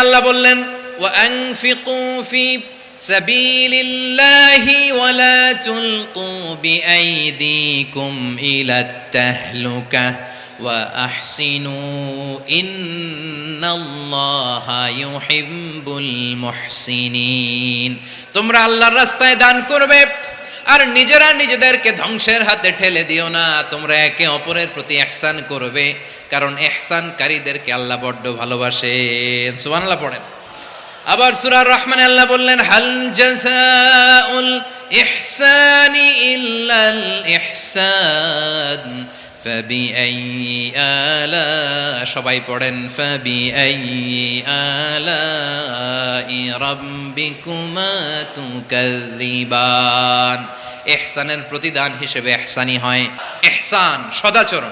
আল্লাহ বললেন তোমরা আল্লাহর রাস্তায় দান করবে, আর নিজেরা নিজেদেরকে ধ্বংসের হাতে ঠেলে দিও না, তোমরা একে অপরের প্রতি একসান করবে। কারণ ইহসানকারীদেরকে আল্লাহ বড্ড ভালোবাসেন সুবহানাল্লাহ পড়েন আবার সূরা রহমান আল্লাহ বললেন হাল জাযাউল ইহসানি ইল্লাল ইহসান فبأي آلاء সবাই পড়েন فبأي آلاء ربكما تكذبان ইহসানের প্রতিদান হিসেবে ইহসানি হয় ইহসান সদাচরণ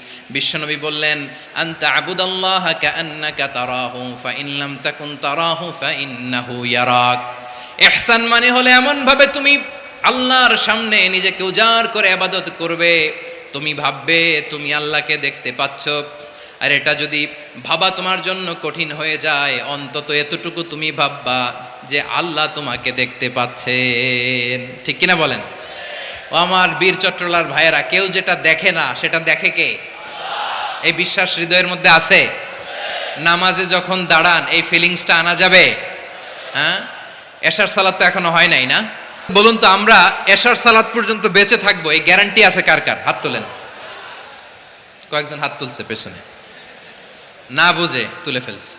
বিশ্বনবী বললেন, আনতা আবুদাল্লাহ কাআন্নাকা তারাহু, ফাইন লাম তাকুন তারাহু ফাইন্নাহু ইয়ারাক। ইহসান মানে হলে এমন ভাবে তুমি আল্লাহর সামনে নিজেকে উজাড় করে ইবাদত করবে। তুমি ভাববে, তুমি আল্লাহকে দেখতে পাচ্ছ। আর এটা যদি ভাবা তোমার জন্য কঠিন হয়ে যায়, অন্তত এতটুকু তুমি ভাববা যে আল্লাহ তোমাকে দেখতে পাচ্ছেন। ঠিক কিনা বলেন? ও আমার বীর চট্টলার ভাইয়েরা, কেউ যেটা দেখে না, সেটা দেখে কে? এই বিশ্বাস হৃদয়ের মধ্যে আছে? নামাজে যখন দাঁড়ান, এই ফিলিংসটা আনা যাবে? হ্যাঁ? এশার সালাদ তো এখনও হয় নাই না? বলুন তো, আমরা এশার সালাদ পর্যন্ত বেঁচে থাকব, এই গ্যারান্টি আছে কার কার? হাত তোলেন। কয়েকজন হাত তুলছে পেছনে। না বুঝে, তুলে ফেলছে।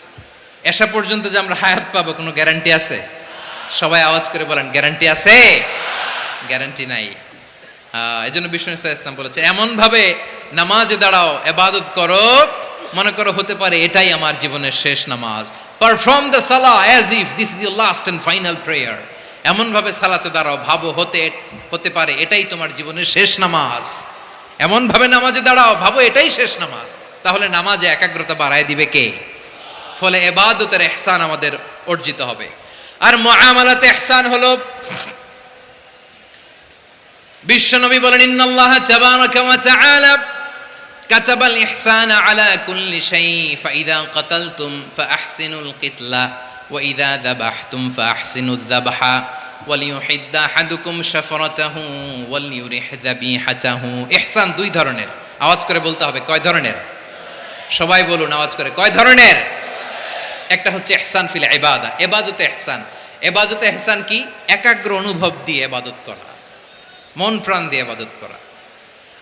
এসা পর্যন্ত যে আমরা হায়াত পাবো, কোনো গ্যারান্টি আছে? সবাই আওয়াজ করে বলেন গ্যারান্টি আছে? গ্যারান্টি নাই। এই জন্য বিষ্ণু ইসলাম বলেছে এমন ভাবে নামাজে দাঁড়াও, এবাদত করো, মনে করো হতে পারে এটাই আমার জীবনের শেষ নামাজ। পারফর্ম দ্য সালা as if this is your last and final prayer এমন ভাবে সালাতে দাঁড়াও, ভাবো হতে হতে পারে এটাই তোমার জীবনের শেষ নামাজ। এমন ভাবে নামাজে দাঁড়াও, ভাবো এটাই শেষ নামাজ। তাহলে নামাজে একাগ্রতা বাড়ায় দিবে কে? ফলে এবাদতের এহসান আমাদের অর্জিত হবে। আর মুআমালাতে এহসান হলো বিশ্বনবী বলেন, ইন্নাল্লাহ তাবারাকা ওয়া তাআলা ইহসানা আলা কুল্লি শাই ফাইদা কাতালতুম ফাআহসিনুল কিতলা, ওয়া ইদা যাবাহতুম ফাআহসিনুয যাবহা ওয়ালিউহিদ্দা আহাদুকুম শাফরাতাহু ওয়ালিউরিহ যাবিহাতাহু। ইহসান দুই ধরনের। আওয়াজ করে বলতে হবে, কয় ধরনের? সবাই বলুন, আওয়াজ করে, কয় ধরনের? একটা হচ্ছে এহসান ফিল ইবাদা, এবাদতে এহসান এবাদতে এহসান কি? একাগ্র অনুভব দিয়ে এবাদত করা। মন প্রাণ দিয়ে আবাদত করা।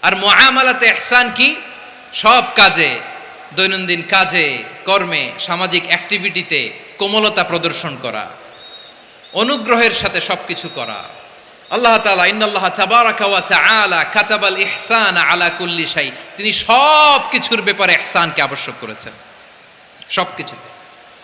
আর মুআমালাতে এহসান কি? সব কাজে, দৈনন্দিন কাজে, কর্মে, সামাজিক অ্যাক্টিভিটিতে কোমলতা প্রদর্শন করা, অনুগ্রহের সাথে সবকিছু করা। আল্লাহ তাআলা ইন্নাল্লাহ তাবারাকা ওয়া তাআলা কাতাবাল ইহসান আলা কুল্লি শাই। তিনি সব কিছুর ব্যাপারে ইহসানকে আবশ্যক করেছেন। সব কিছুতে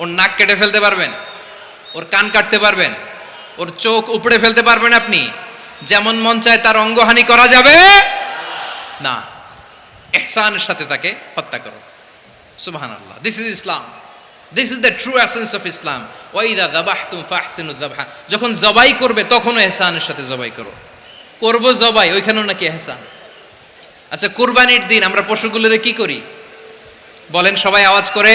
ওর নাক কেটে ফেলতে পারবেন, ওর কান কাটতে পারবেন, ওর চোখ উপড়ে ফেলতে পারবেন আপনি। যেমন মন চায় তার অঙ্গহানি করা যাবে, না, এহসানের সাথে তাকে হত্যা করো। সুবাহান আল্লাহ this is Islam this is the true essence of Islam ওয়াইদা দাবাহতুম ফাহসিনু যাবহা, যখন জবাই করবে তখনও এহসানের সাথে জবাই করো। করব জবাই, ওইখানেও নাকি এহসান। আচ্ছা কুরবানির দিন আমরা পশুগুলোরে কি করি? বলেন, সবাই আওয়াজ করে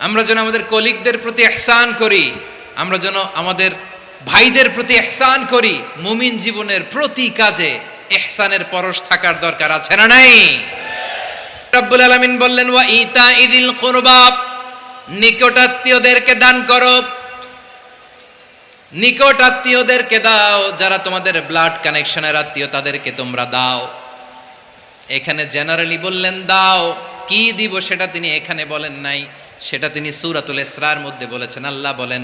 আমরা যেন আমাদের কলিগদের প্রতি এহসান করি, আমরা যেন আমাদের ভাইদের প্রতি এহসান করি, মুমিন জীবনের প্রতি কাজে এহসানের পরশ থাকার দরকার আছে না নাই? রব্বুল আলামিন বললেন, ওয়া ইতা ইদিল কুরবা নিকটাত্মীয়দেরকে দান করো। নিকট আত্মীয়দেরকে দাও, যারা তোমাদের ব্লাড কানেকশনের আত্মীয়, তাদেরকে তোমরা দাও। এখানে জেনারেলি বললেন, দাও। কি দিব সেটা তিনি এখানে বলেন নাই। সেটা তিনি সূরাতুল ইসরার মধ্যে বলেছেন। আল্লাহ বলেন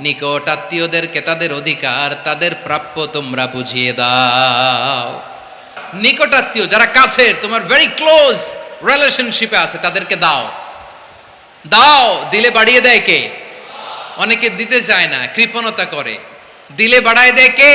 নিকট আত্মীয়দেরকে তাদের অধিকার, তাদের প্রাপ্য তোমরা বুঝিয়ে দাও। নিকট আত্মীয় যারা কাছের তোমার ভেরি ক্লোজ রিলেশনশিপে আছে, তাদেরকে দাও। দাও, দিলে বাড়িয়ে দেয় কে? অনেকে দিতে চায় না, কৃপণতা করে। দিলে বাড়ায় দেয় কে?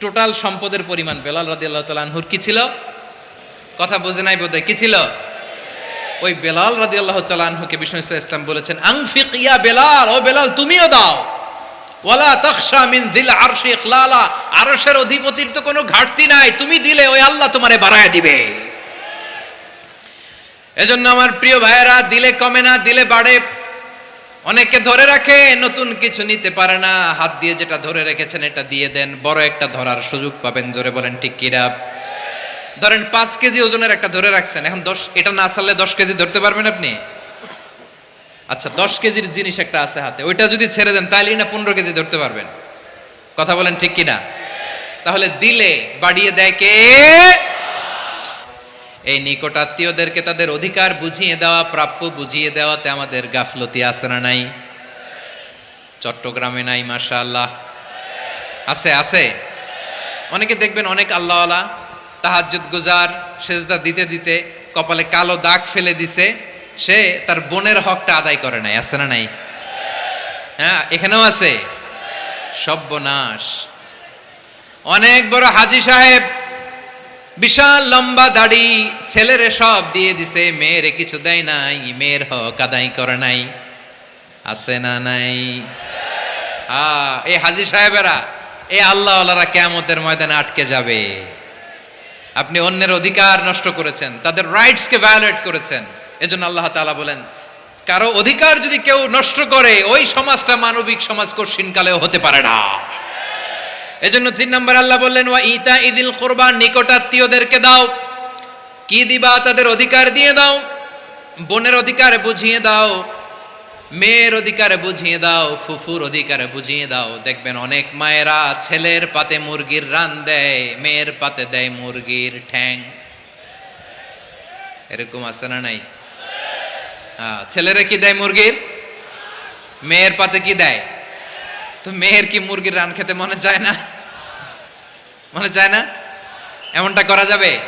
টোটাল সম্পদের পরিমাণ, বেলাল রাদি আল্লাহ তালানহুর কি ছিল? কথা বোঝে নাই বোধহয়, কি ছিল? ওই বেলাল রাদি আল্লাহ তালানহুকে বিষ্ণু ইসলাম বলেছেন, আংফিক ইয়া বেলাল, ও বেলাল, তুমিও দাও। ওয়ালা তখশা মিন দিল আরশি ইখলালা, আরশের অধিপতির তো কোনো ঘাটতি নাই, তুমি দিলে, ওই আল্লাহ তোমারে বাড়ায় দিবে। এজন্য আমার প্রিয় ভাইয়েরা, দিলে কমে না, দিলে বাড়ে। অনেকে ধরে রাখে, নতুন কিছু নিতে পারে না, হাত দিয়ে যেটা ধরে রেখেছেন এটা দিয়ে দেন, বড় একটা ধরার সুযোগ পাবেন, জোরে বলেন, ঠিক কিরা ধরেন পাঁচ কেজি ওজনের একটা ধরে রাখছেন, এখন দশ, এটা না ছাড়লে দশ কেজি ধরতে পারবেন আপনি? আচ্ছা দশ কেজির জিনিস একটা আছে হাতে, ওইটা যদি ছেড়ে দেন তাহলেই না পনেরো কেজি ধরতে পারবেন? কথা বলেন ঠিক কিনা তাহলে দিলে বাড়িয়ে দেয় কে? এই নিকট আত্মীয়দেরকে তাদের অধিকার বুঝিয়ে দেওয়া, প্রাপ্য বুঝিয়ে দেওয়াতে আমাদের গাফলতি আছে না নাই? চট্টগ্রামে নাই মাশা আল্লাহ আছে আছে। অনেকে দেখবেন অনেক আল্লাহওয়ালা, তাহাজ্জুদ গুজার, সেজদা দিতে দিতে কপালে কালো দাগ ফেলে দিছে, সে তার বোনের হকটা আদায় করে নাই, আছে না নাই? হ্যাঁ এখানেও আছে। সব্যনাশ। অনেক বড় হাজি সাহেব বিশাল লম্বা দাড়ি ছেলেরে সব দিয়ে দিছে, মেয়েরে কিছু দেয় নাই, মেয়ের হক আদায় করে নাই। আছে না নাই? এই হাজি সাহেবেরা এই আল্লাহ আল্লাহরা কেমতের ময়দানে আটকে যাবে। আপনি অন্যের অধিকার নষ্ট করেছেন, তাদের রাইটসকে ভায়োলেট করেছেন। এজন্য আল্লাহ তাআলা বলেন, কারও অধিকার যদি কেউ নষ্ট করে, ওই সমাজটা মানবিক সমাজ কঠিনকালেও হতে পারে না। এজন্য তিন নম্বর আল্লাহ বললেন, ওয়া ইতা ইদিল কোরবান নিকটাত্মীয়দেরকে দাও। কি দিবা? তাদের অধিকার দিয়ে দাও। বোনের অধিকার বুঝিয়ে দাও। মেয়ের অধিকার বুঝিয়ে দাও। ফুফুর অধিকার বুঝিয়ে দাও। দেখবেন অনেক মায়েরা ছেলের পাতে মুরগির রান দেয়, মেয়ের পাতে দেয় মুরগির ঠ্যাং। এরকম আছে না নাই? হ্যাঁ ছেলেরা কি দেয় মুরগির? মেয়ের পাতে কি দেয়? তো মেয়ের কি মুরগির রান খেতে মনে চায় না? মনে চায় না? এমনটা করা যাবে?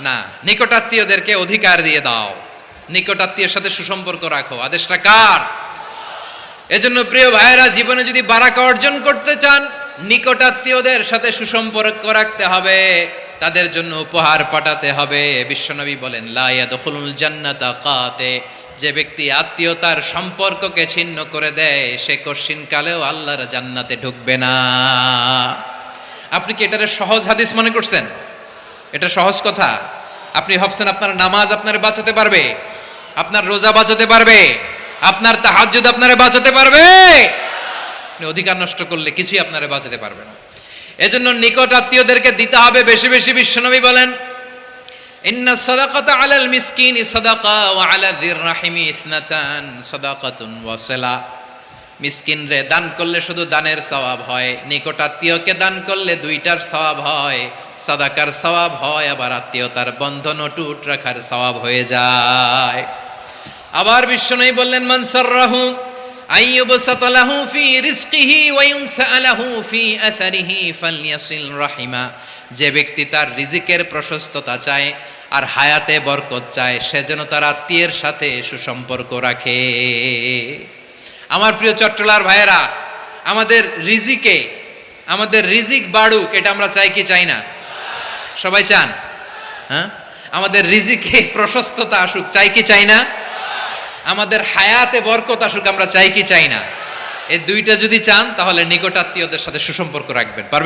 না। নিকটাত্মীয়দেরকে অধিকার দিয়ে দাও। নিকটাত্মীয়ের সাথে সুসম্পর্ক রাখো। আদেশটা কার? এজন্য প্রিয় ভাইয়েরা, জীবনে যদি বারাকা অর্জন করতে চান, নিকটাত্মীয়দের সাথে সুসম্পর্ক রাখতে হবে। তাদের জন্য উপহার পাঠাতে হবে। বিশ্বনবী বলেন লায়াদখুলুল জান্নাতা কাতে। যে ব্যক্তি আত্মীয়তার সম্পর্ককে ছিন্ন করে দেয়, সে কশিন কালেও আল্লাহর জান্নাতে ঢুকবে না। আপনি কি এটারে সহজ হাদিস মনে করছেন? এটা সহজ কথা। আপনি ভাবছেন আপনার নামাজ আপনার বাঁচাতে পারবে, আপনার রোজা বাঁচাতে পারবে, আপনার তাহাজ্জুদ আপনারে বাঁচাতে পারবে। আপনি অধিকার নষ্ট করলে কিছুই আপনারে বাঁচাতে পারবে না। এজন্য নিকট আত্মীয়দেরকে দিতে হবে, বেশি বেশি বিশ্বনবী বলেন ইন্না সাদাকাতা আলাল মিসকিন সাদাকা ওয়া আলা যির রাহিমি ইসনাতান সাদাকাতুন ওয়া সালা মিসকিন রে দান করলে শুধু দানের সওয়াব হয় নিকট আত্মীয়কে দান করলে দুইটার সওয়াব হয়, সাদাকার সওয়াব হয়, আবার আত্মীয়তার বন্ধন অটুট রাখার সওয়াব হয়ে যায়। আবার বিষ্ণু বললেন মানসাররাহু আইয়ুবসাত লাহু ফি রিজকিহি ওয়া ইউনসা লাহু ফি আসারিহি ফালইয়াসিল রাহিমা। যে ব্যক্তি তার রিজিকের প্রশস্ততা চায় আর হায়াতে বরকত চায়, সে যেন তার আত্মীয়ের সাথে সুসম্পর্ক রাখে। আমার প্রিয় চট্টলার ভাইয়েরা, আমাদের রিজিকে, আমাদের রিজিক বাড়ুক, এটা আমরা চাই কি চাই না? সবাই চান? হ্যাঁ? আমাদের রিজিকে প্রশস্ততা আসুক, চাই কি চাই না? আমাদের হায়াতে বরকত আসুক, আমরা চাই কি চাই না? এই দুইটা যদি চান, তাহলে নিকটাত্মীয়দের সাথে সুসম্পর্ক রাখবেন। পারবেন